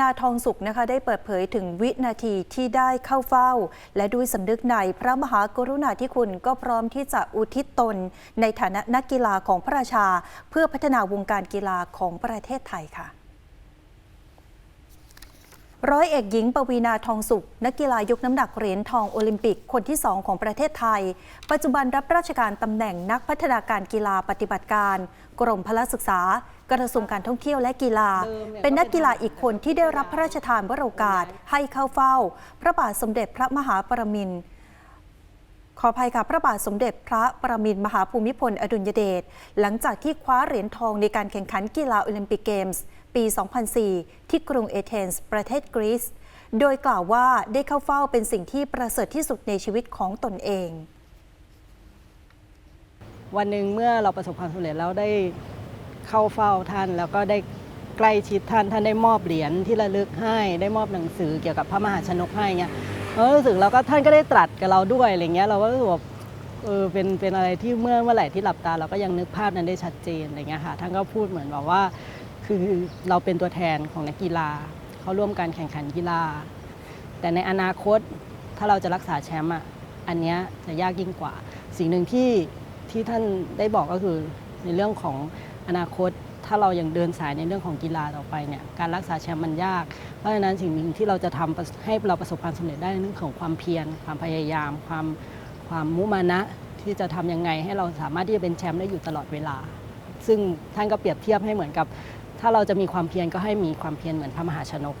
นาทองสุขนะคะ ได้เปิดเผยถึงวินาทีที่ได้เข้าเฝ้า และด้วยสำนึกในพระมหากรุณาธิคุณก็พร้อมที่จะอุทิศตน ในฐานะนักกีฬาของพระราชา เพื่อพัฒนาวงการกีฬาของประเทศไทยค่ะร้อยเอกหญิงปวีนาทองสุข นักกีฬายกน้ำหนักเหรียญทองโอลิมปิกคนที่ 2 ของประเทศไทย ปัจจุบันรับราชการตำแหน่งนักพัฒนาการกีฬาปฏิบัติการ กรมพละศึกษา กระทรวงการท่องเที่ยวและกีฬา เป็นนักกีฬาอีกคนที่ได้รับพระราชทานวโรกาสให้เข้าเฝ้า พระบาทสมเด็จพระมหาปรมินทรขออภัยค่ะพระบาทสมเด็จพระประมินทรมหาภูมิพล อดุลยเดชหลังจากที่คว้าเหรียญทองในการแข่งขันกีฬาโอลิมปิกเกมส์ ปี 2004 ที่กรุงเอเธนส์ประเทศกรีซโดยกล่าวว่าได้เข้าเฝ้าเป็นสิ่งที่ประเสริฐที่สุดในชีวิตของตนเอง วันหนึ่งเมื่อเราประสบความสำเร็จแล้วได้ เข้าเฝ้าท่าน แล้วก็ได้ใกล้ชิดท่านท่านได้มอบเหรียญที่ระลึกให้ได้มอบหนังสือเกี่ยวกับพระมหาชนกให้เงี้ยเรารู้สึกแล้วก็ท่านก็ได้ตรัสกับเราด้วยอะไรเงี้ยเราก็รู้สึกว่าเออเป็นเป็นอะไรที่เมื่อเมื่อไหร่ที่หลับตาเราก็ยังนึกภาพนั้นได้ชัดเจนอะไรเงี้ยค่ะท่านก็พูดเหมือนแบบว่า คือเราเป็นตัวแทนของนักกีฬาเขาร่วมการแข่งขันกีฬา แต่ในอนาคตถ้าเราจะรักษาแชมป์อะอันเนี้ยจะยากยิ่งกว่า สิ่งหนึ่งที่ที่ท่านได้บอกก็คือในเรื่องของ อนาคตถ้าเรายังเดินสายในเรื่องของกีฬาต่อไปเนี่ยการรักษาแชมป์มันยาก เพราะฉะนั้นสิ่งหนึ่งที่เราจะทำประให้เราประสบความสำเร็จได้ในเรื่องของความเพียรความพยายาม ความความมุมานะที่จะทำยังไงให้เราสามารถที่จะเป็นแชมป์ได้อยู่ตลอดเวลา ซึ่งท่านก็เปรียบเทียบให้เหมือนกับ ถ้าเราจะมีความเพียรก็ให้มีความเพียรเหมือนพระมหาชนก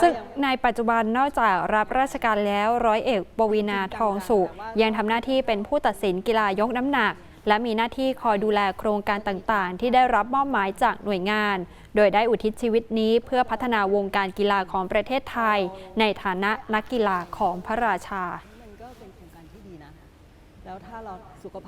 ซึ่งในปัจจุบันนอกจากรับราชการแล้วร้อยเอกปวีนาทองสุยังทำหน้าที่เป็นผู้ตัดสินกีฬายกน้ำหนัก และมีหน้าที่คอยดูแลโครงการต่างๆ ที่ได้รับมอบหมายจากหน่วยงาน โดยได้อุทิศชีวิตนี้เพื่อพัฒนาวงการกีฬาของประเทศไทย ในฐานะนักกีฬาของพระราชา มันก็เป็นโครงการที่ดีนะ แล้วถ้าเราสุขภาพ